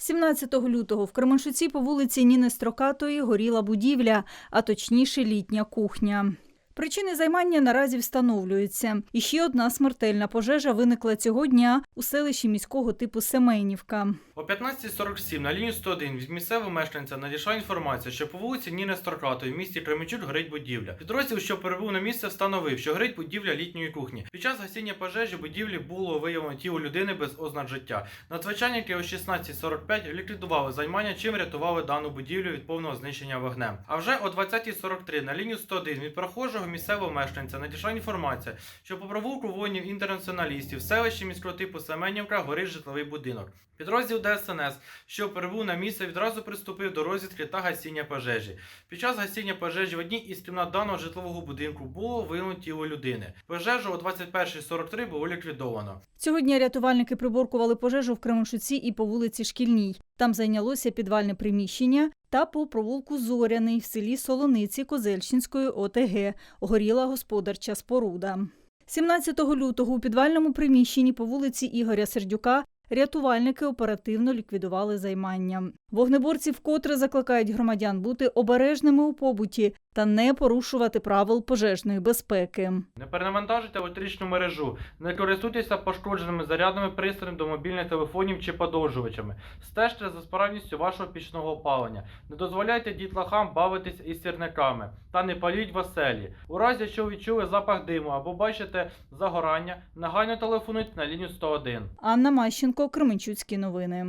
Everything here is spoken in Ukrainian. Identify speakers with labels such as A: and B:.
A: 17 лютого в Кременчуці по вулиці Ніни Строкатої горіла будівля, а точніше літня кухня. Причини займання наразі встановлюються. І ще одна смертельна пожежа виникла цього дня у селищі міського типу Семенівка.
B: О 15.47 на лінію 101 від місцевого мешканця надійшла інформація, що по вулиці Ніни Сторкатої в місті Кременчук горить будівля. Підрозділ, що перебув на місце, встановив, що горить будівля літньої кухні. Під час гасіння пожежі будівлі було виявлено тіло людини без ознак життя. Надзвичайники о 16.45 ліквідували займання, чим рятували дану будівлю від повного знищення вогнем. А вже о 20.43 на лінію 101 від прохожого місцевого мешканця надійшла інформація, що по провулку воїнів-інтернаціоналістів в селищі міського типу Семенівка горить житловий будинок. Підрозділ ДСНС, що прибув на місце, відразу приступив до розвідки та гасіння пожежі. Під час гасіння пожежі в одній із кімнат даного житлового будинку було виявлено тіло людини. Пожежу о 21.43 було ліквідовано.
A: Цього дня рятувальники приборкували пожежу в Кременчуці і по вулиці Шкільній. Там зайнялося підвальне приміщення та по провулку Зоряний в селі Солониці Козельщинської ОТГ. Горіла господарча споруда. 17 лютого у підвальному приміщенні по вулиці Ігоря Сердюка рятувальники оперативно ліквідували займання. Вогнеборці вкотре закликають громадян бути обережними у побуті та не порушувати правил пожежної безпеки.
B: Не перенавантажуйте електричну мережу, не користуйтеся пошкодженими зарядними пристроями до мобільних телефонів чи подовжувачами. Стежте за справністю вашого пічного опалення. Не дозволяйте дітлахам бавитись із сірниками та не паліть в оселі. У разі, якщо відчули запах диму або бачите загорання, негайно телефонуйте на лінію 101.
A: Анна Мащенко, Кременчуцькі новини.